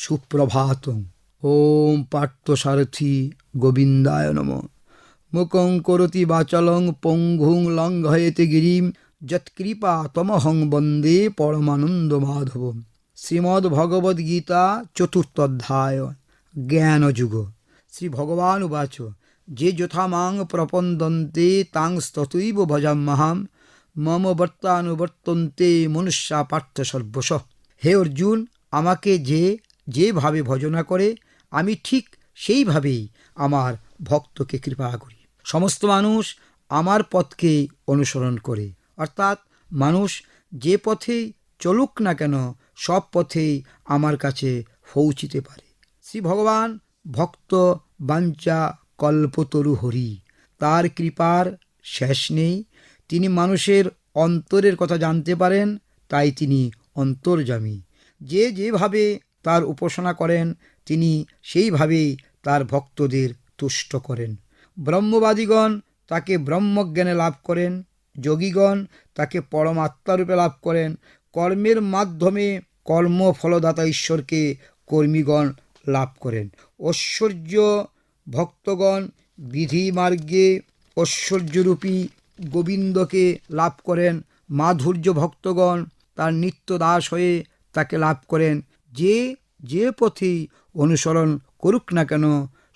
সুপ্রভাত ওম পার্থসারথি গোবিন্দায় নম। মুকং করতি বাচলং পঙ্গুং লঙ্ঘয়েতে গিরিম। যৎকৃপা তমহং বন্দে পরমানন্দ মাধব শ্রীমদ্ ভগবদ গীতা চতুর্থ অধ্যায় জ্ঞানযুগ। শ্রী ভগবান উবাচ, যে যথা মাং প্রপন্দন্তে তাং স্ততৈব ভজাম্যহাম। মম বর্তানুবর্তন্তে মনুষ্যা পার্থ সর্বশ। হে অর্জুন, আমাকে যে যেভাবে ভজনা করে, আমি ঠিক সেইভাবেই আমার ভক্তকে কৃপা করি। সমস্ত মানুষ আমার পথকে অনুসরণ করে। অর্থাৎ মানুষ যে পথেই চলুক না কেন, সব পথেই আমার কাছে পৌঁছিতে পারে। শ্রী ভগবান ভক্ত বাঞ্চা কল্পতরু হরি, তার কৃপার শেষ নেই। তিনি মানুষের অন্তরের কথা জানতে পারেন, তাই তিনি অন্তর্জামী যে যেভাবে তার উপাসনা করেন, তিনি সেইভাবেই তার ভক্তদের তুষ্ট করেন। ব্রহ্মবাদীগণ তাকে ব্রহ্মজ্ঞানে লাভ করেন, যোগীগণ তাকে পরমাত্মারূপে লাভ করেন। কর্মের মাধ্যমে কর্মফলদাতা ঈশ্বরকে কর্মীগণ লাভ করেন। ঐশ্বর্য ভক্তগণ বিধি মার্গে ঐশ্বর্যরূপী গোবিন্দকে লাভ করেন। মাধুর্য ভক্তগণ তার নিত্য দাস হয়ে তাকে লাভ করেন। যে যে পথেই অনুসরণ করুক না কেন,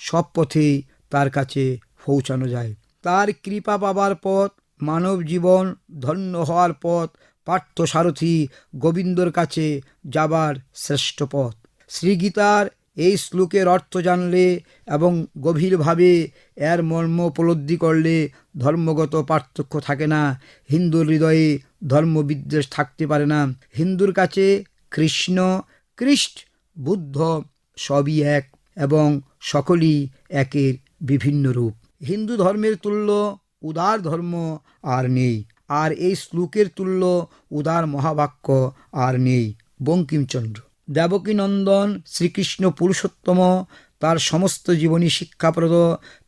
সব পথেই তার কাছে পৌঁছানো যায়। তার কৃপা পাবার পথ, মানব জীবন ধন্য হওয়ার পথ পার্থ সারথী গোবিন্দর কাছে যাবার শ্রেষ্ঠ পথ। শ্রীগীতার এই শ্লোকের অর্থ জানলে এবং গভীরভাবে এর মর্ম উপলব্ধি করলে ধর্মগত পার্থক্য থাকে না, হিন্দুর হৃদয়ে ধর্মবিদ্বেষ থাকতে পারে না। হিন্দুর কাছে কৃষ্ণ কৃষ্ট বুদ্ধ সবই এক এবং সকলই একের বিভিন্ন রূপ। হিন্দু ধর্মের তুল্য, উদার ধর্ম আর নেই। আর এই শ্লোকের তুল্য, উদার মহাবাক্য আর নেই। বঙ্কিমচন্দ্র। দেবকীনন্দন শ্রীকৃষ্ণ পুরুষোত্তম, তার সমস্ত জীবনী শিক্ষাপ্রদ।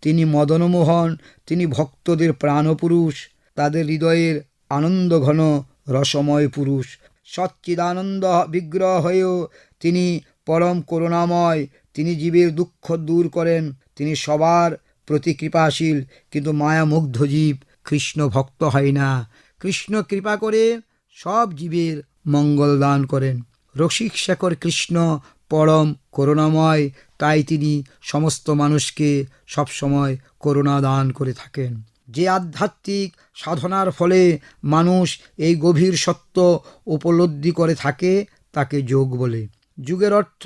তিনি মদনমোহন, তিনি ভক্তদের প্রাণপুরুষ। তাদের হৃদয়ের আনন্দ ঘন রসময় পুরুষ। সচ্চিদানন্দ বিগ্রহ হয়েও তিনি পরম করুণাময়, তিনি জীবের দুঃখ দূর করেন, তিনি সবার প্রতি কৃপাশীল, কিন্তু মায়ামুগ্ধ জীব কৃষ্ণ ভক্ত হয় না। কৃষ্ণ কৃপা করে সব জীবের মঙ্গল দান করেন। রসিক শেখর কৃষ্ণ পরম করুণাময়, তাই তিনি সমস্ত মানুষকে সবসময় করুণা দান করে থাকেন। যে আধ্যাত্মিক সাধনার ফলে মানুষ এই গভীর সত্য উপলব্ধি করে থাকে, তাকে যোগ বলে। যুগের অর্থ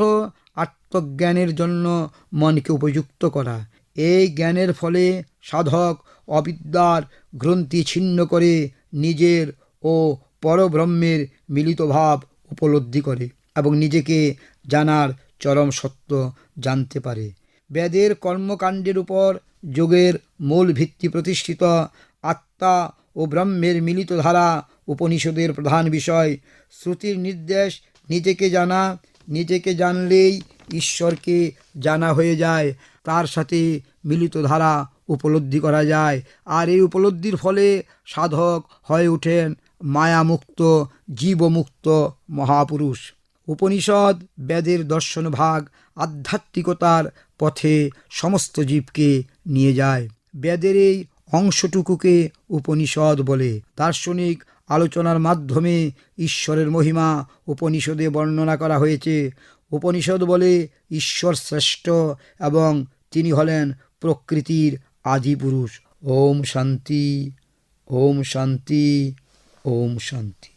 আত্মজ্ঞানের জন্য মনকে উপযুক্ত করা। এই জ্ঞানের ফলে সাধক অবিদ্যার গ্রন্থি ছিন্ন করে নিজের ও পরব্রহ্মের মিলিত ভাব উপলব্ধি করে এবং নিজেকে জানার চরম সত্য জানতে পারে। বেদের কর্মকাণ্ডের উপর যোগের মূল ভিত্তি প্রতিষ্ঠিত আত্মা ও ব্রহ্মের মিলিত ধারা উপনিষদের প্রধান বিষয়। শ্রুতির নির্দেশ, নিজেকে জানা, নিজেকে জানলেই ঈশ্বরকে জানা হয়ে যায়। তার সাথে মিলিত ধারা উপলব্ধি করা যায়। আর এই উপলব্ধির ফলে সাধক হয়ে ওঠেন মায়ামুক্ত, জীবমুক্ত মহাপুরুষ। উপনিষদ বেদের দর্শন ভাগ, আধ্যাত্মিকতার পথে সমস্ত জীবকে নিয়ে যায়। বেদের এই অংশটুকুকে উপনিষদ বলে। দার্শনিক আলোচনার মাধ্যমে ঈশ্বরের মহিমা উপনিষদে বর্ণনা করা হয়েছে। উপনিষদ বলে ঈশ্বর শ্রেষ্ঠ এবং তিনি হলেন প্রকৃতির আদিপুরুষ ওম শান্তি ওম শান্তি ওম শান্তি।